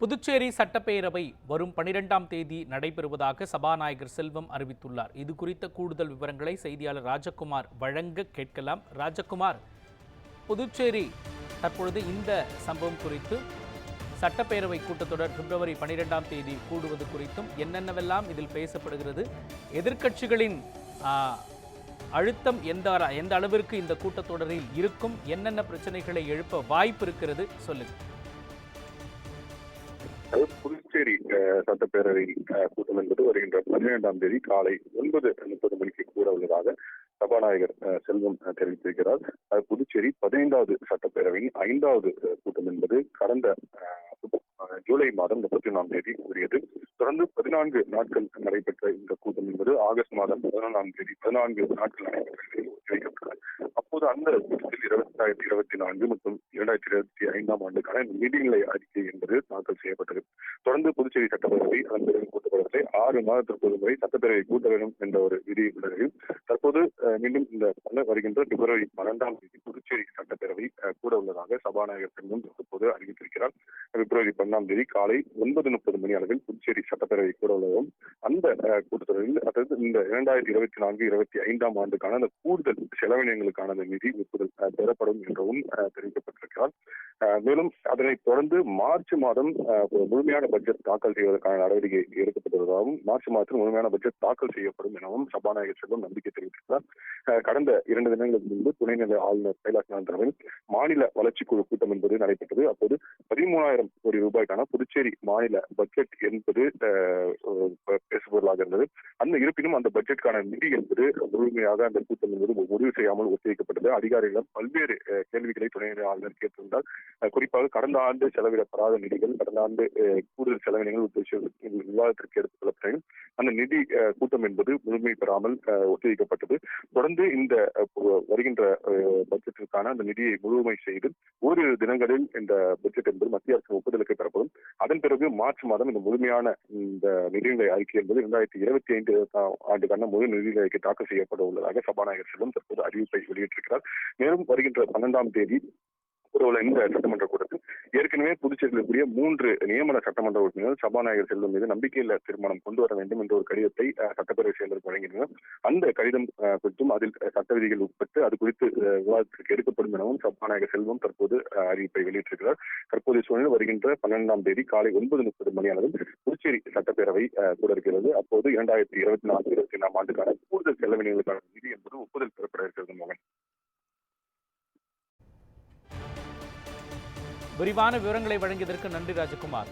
புதுச்சேரி சட்டப்பேரவை வரும் பனிரெண்டாம் தேதி நடைபெறுவதாக சபாநாயகர் செல்வம் அறிவித்துள்ளார். இது குறித்த கூடுதல் விவரங்களை செய்தியாளர் ராஜகுமார் வழங்க கேட்கலாம். ராஜகுமார் புதுச்சேரி தற்பொழுது இந்த சம்பவம் குறித்து சட்டப்பேரவை கூட்டத்தொடர் பிப்ரவரி பனிரெண்டாம் தேதி கூடுவது குறித்தும் என்னென்னவெல்லாம் இதில் பேசப்படுகிறது எதிர்க்கட்சிகளின் அழுத்தம் எந்த எந்த அளவிற்கு இந்த கூட்டத்தொடரில் இருக்கும் என்னென்ன பிரச்சனைகளை எழுப்ப வாய்ப்பு இருக்கிறது சொல்லுங்கள் அதாவது புதுச்சேரி அஹ், சட்டப்பேரவை கூட்டம் என்பது வருகின்ற பதினேழாம் தேதி காலை ஒன்பது முப்பது மணிக்கு கூட உள்ளதாக சபாநாயகர் அஹ், செல்வம் அஹ், தெரிவித்திருக்கிறார். அது புதுச்சேரி பதினைந்தாவது சட்டப்பேரவையின் ஐந்தாவது கூட்டம் என்பது கடந்த அஹ், ஜூலை மாதம் முப்பத்தி ஒன்றாம் தேதி கூறியது தொடர்ந்து பதினான்கு நாட்கள் நடைபெற்ற இந்த கூட்டம் என்பது ஆகஸ்ட் மாதம் பதினொன்றாம் தேதி பதினான்கு நாட்கள் நடைபெற்ற ஒத்திவைக்கப்பட்டது அப்போது அந்த கூட்டத்தில் இரண்டாயிரத்தி இருபத்தி நான்கு மற்றும் இரண்டாயிரத்தி இருபத்தி ஐந்தாம் ஆண்டுக்கான நிதிநிலை அறிக்கை என்பது தாக்கல் செய்யப்பட்டது. தொடர்ந்து புதுச்சேரி சட்டப்பேரவை அதன் பிறகு கூட்டப்படவில்லை ஆறு மாதத்திற்கு ஒரு முறை சட்டப்பேரவை கூட்ட வேண்டும் என்ற ஒரு விதி உள்ளது. தற்போது மீண்டும் இந்த வருகின்ற பிப்ரவரி பன்னெண்டாம் தேதி புதுச்சேரி சட்டப்பேரவை கூட உள்ளதாக சபாநாயகர் செல்வம் தற்போது அறிவித்திருக்கிறார். பிப்ரவரி பன்னெண்டாம் தேதி காலை ஒன்பது முப்பது மணி அளவில் புதுச்சேரி சட்டப்பேரவை கூட உள்ளதும் அந்த கூட்டத்தொடரில் அதாவது இந்த இரண்டாயிரத்தி இருபத்தி நான்கு இருபத்தி ஐந்தாம் ஆண்டுக்கான அந்த கூடுதல் செலவினங்களுக்கான அந்த நிதி ஒப்புதல் பெறப்படும் என்றும் தெரிவிக்கப்பட்டிருக்கிறார். மேலும் அதனைத் தொடர்ந்து மார்ச் மாதம் முழுமையான பட்ஜெட் தாக்கல் செய்வதற்கான நடவடிக்கை எடுக்கப்பட்டுள்ளதாகவும் மார்ச் மாதத்தில் முழுமையான பட்ஜெட் தாக்கல் செய்யப்படும் எனவும் சபாநாயகர் செல்வம் நம்பிக்கை தெரிவித்திருக்கிறார். கடந்த இரண்டு தினங்களுக்கு முன்பு துணைநிலை ஆளுநர் கைலாஷ்நாதன் தலைமையில் மாநில வளர்ச்சிக்குழு கூட்டம் என்பது நடைபெற்றது. அப்போது பதிமூணாயிரம் கோடி ரூபாய்க்கான புதுச்சேரி மாநில பட்ஜெட் என்பது பேசுபொருளாக இருந்தது. அந்த இருப்பினும் அந்த பட்ஜெட்டுக்கான நிதி என்பது முழுமையாக அந்த கூட்டம் என்பது முடிவு செய்யாமல் ஒத்திவைக்கப்பட்டது. அதிகாரிகளிடம் பல்வேறு கேள்விகளை துணைநிலை ஆளுநர் கேட்டிருந்தால் குறிப்பாக கடந்த ஆண்டு செலவிடப்படாத நிதிகள் கடந்த ஆண்டு கூடுதல் செலவினங்கள் விவாதத்திற்கு எடுத்துக் கொள்ளப்பட்டன. அந்த நிதி கூட்டம் என்பது முழுமை பெறாமல் ஒத்திவைக்கப்பட்டது. தொடர்ந்து இந்த வருகின்ற பட்ஜெட்டிற்கான அந்த நிதியை முழுமை செய்து ஓரிரு தினங்களில் இந்த பட்ஜெட் என்பது மத்திய அரசின் ஒப்புதலுக்கு பெறப்படும். அதன் பிறகு மார்ச் மாதம் இந்த முழுமையான இந்த நிதிநிலை அறிக்கை என்பது இரண்டாயிரத்தி இருபத்தி ஐந்து ஆண்டுக்கான முழு நிதிநிலை அறிக்கை தாக்கல் செய்யப்பட உள்ளதாக சபாநாயகர் செல்வம் தற்போது அறிவிப்பை வெளியிட்டிருக்கிறார். மேலும் வருகின்ற பன்னெண்டாம் தேதி உத்தரவுல இந்த சட்டமன்ற கூட்டத்தில் ஏற்கனவே புதுச்சேரியில் கூடிய மூன்று நியமன சட்டமன்ற உறுப்பினர்கள் சபாநாயகர் செல்வம் மீது நம்பிக்கையில்லா தீர்மானம் கொண்டு வர வேண்டும் என்ற ஒரு கடிதத்தை சட்டப்பேரவை செயலர் வழங்கினர் அந்த கடிதம் குறித்தும் அதில் சட்ட விதிகள் உட்பட்டு அது குறித்து விவாதத்திற்கு எடுக்கப்படும் எனவும் சபாநாயகர் செல்வம் தற்போது அறிவிப்பை வெளியிட்டிருக்கிறார். தற்போதைய சூழலில் வருகின்ற பன்னெண்டாம் தேதி காலை ஒன்பது முப்பது மணியானது புதுச்சேரி சட்டப்பேரவை கூட இருக்கிறது. அப்போது இரண்டாயிரத்தி இருபத்தி நான்கு இருபத்தி ஐந்தாம் ஆண்டுக்கான கூடுதல் செலவினங்களுக்கான விரிவான விவரங்களை வழங்கியதற்கு நன்றி ராஜகுமார்.